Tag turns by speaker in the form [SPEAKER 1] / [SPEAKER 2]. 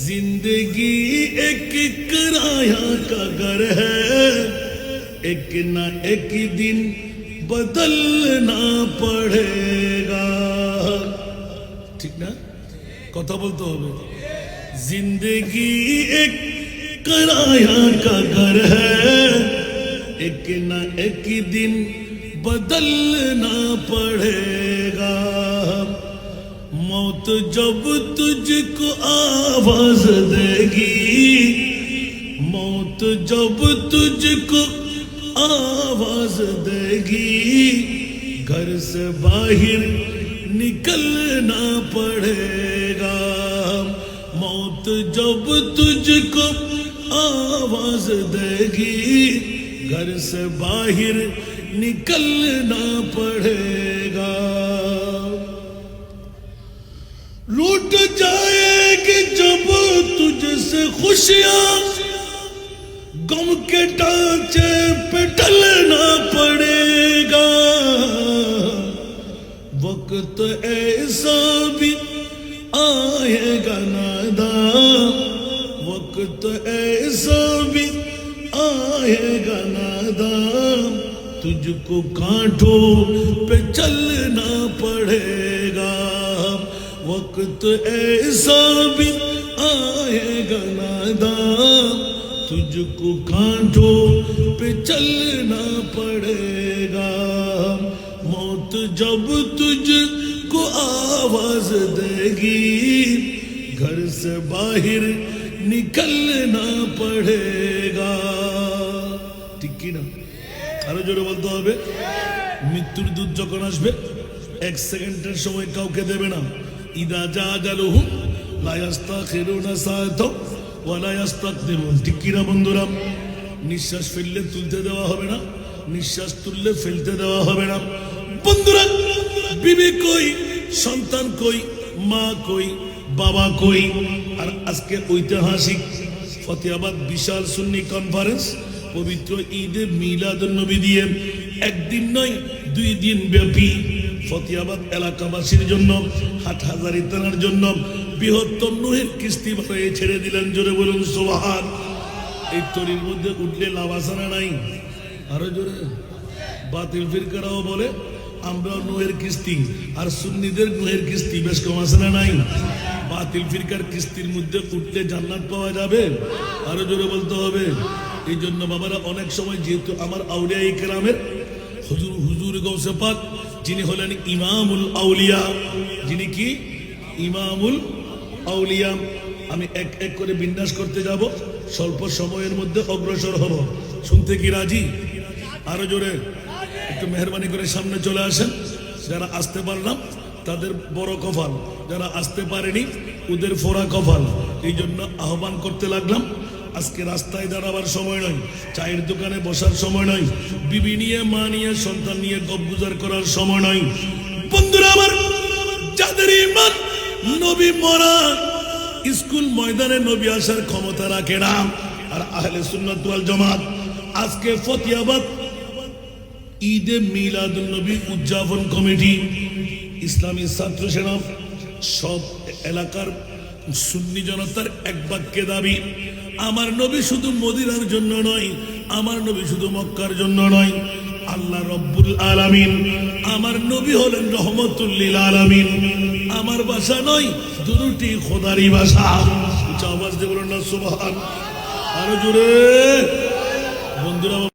[SPEAKER 1] زندگی ایک کرایا کا گھر ہے۔ ایک نہ ایک دن بدلنا پڑے گا۔ ٹھیک نا؟ কথা ہو بھی زندگی ایک کرایا کا گھر ہے۔ ایک نہ ایک دن بدلنا پڑے گا۔ موت جب تجھ کو آواز دے گی۔ موت جب تجھ کو آواز دے گی۔ گھر سے باہر نکلنا پڑے گا۔ موت جب تجھ کو آواز دے گی۔ گھر سے باہر نکلنا پڑے خوشیاں گم کے ڈانچے پہ ڈلنا پڑے گا۔ وقت ایسا بھی آئے گا نادا وقت ایسا بھی آئے گا نادا تجھ کو کانٹوں پہ چلنا پڑے گا۔ وقت ایسا بھی आएगा नादा तुझको कांटों पे चलना पड़ेगा मौत जब तुझको आवाज देगी घर से बाहर निकलना पड़ेगा ঠিক কি না আরো জোরে বলতে হবে মৃত্যুর দূত যখন আসবে এক সেকেন্ডের সময় কাউকে দেবে না ইদা যা জালুহু লায়াস্তা ঠিক বন্ধুরা? নিঃশ্বাস ফেললে তুলতে দেওয়া হবে না, নিঃশ্বাস তুললে ফেলতে দেওয়া হবে না। বন্ধুরা, বিবি কই, সন্তান কই, মা কই, বাবা কই? আর আজকে ঐতিহাসিক ফতেহাবাদ বিশাল সুন্নি কনফারেন্স পবিত্র ঈদে মিলাদ নবী দিয়ে। একদিন নয়, দুই দিন ব্যাপী ফতিয়াবাদ এলাকাবাসীর জন্য হাট হাজারি টানার জন্য বৃহত্তম নুহের কিস্তি ভাড়ায় ছেড়ে দিলেন, জোরে বলুন সোহান এই তরির মধ্যে উঠলে লাভ আসানা নাই? আরও জোরে। বাতিল ফিরকারাও বলে আমরা নুহের কিস্তি আর সুন্নিদের নুহের কিস্তি বেশ কম আছে না নাই? বাতিল ফিরকার কিস্তির মধ্যে উঠলে জান্নাত পাওয়া যাবে? আরও জোরে বলতে হবে। এই জন্য বাবারা, অনেক সময় যেহেতু আমার আউলিয়া ইকরামের হুজুর হুজুর গৌসে পাক যিনি হলেন ইমামুল আউলিয়া। যিনি কি? ইমামুল আউলিয়া। আমি এক এক করে বিন্যাস করতে যাব, স্বল্প সময়ের মধ্যে অগ্রসর হব। শুনতে কি রাজি? আরও জোরে, একটু মেহরবানি করে সামনে চলে আসেন। যারা আসতে পারলাম, তাদের বড় কফাল যারা আসতে পারেনি, ওদের ফোরা কফাল এই জন্য আহ্বান করতে লাগলাম আজকে রাস্তায় দাঁড়াবার সময় নয়, চায়ের দোকানে বসার সময় নয়, বিবি নিয়ে, মা নিয়ে, সন্তান নিয়ে গপ গুজার করার সময় নয়। বন্ধুরা আমার, যাদের ইমান নবী মরা, স্কুল ময়দানে নবী আসার ক্ষমতা রাখে না। আর আহলে সুন্নাত ওয়াল জামাত, আজকে ফতিয়াবাদ ঈদে মিলাদ নবী উদযাপন কমিটি, ইসলামী ছাত্র সেনা, সব এলাকার সুন্নি জনতার এক বাক্যে দাবি, আমার নবী শুধু মদিনার জন্য নয়, আমার নবী শুধু মক্কার জন্য নয়। আল্লাহ রব্বুল আলামিন আমার নবী হলেন রহমতুল্লিল আলামিন। আমার ভাষা নয়, দুটি খোদারি উচ্চ আওয়াজ দিয়ে বলুন না, সুবহান। আরও জোরে। বন্ধুরা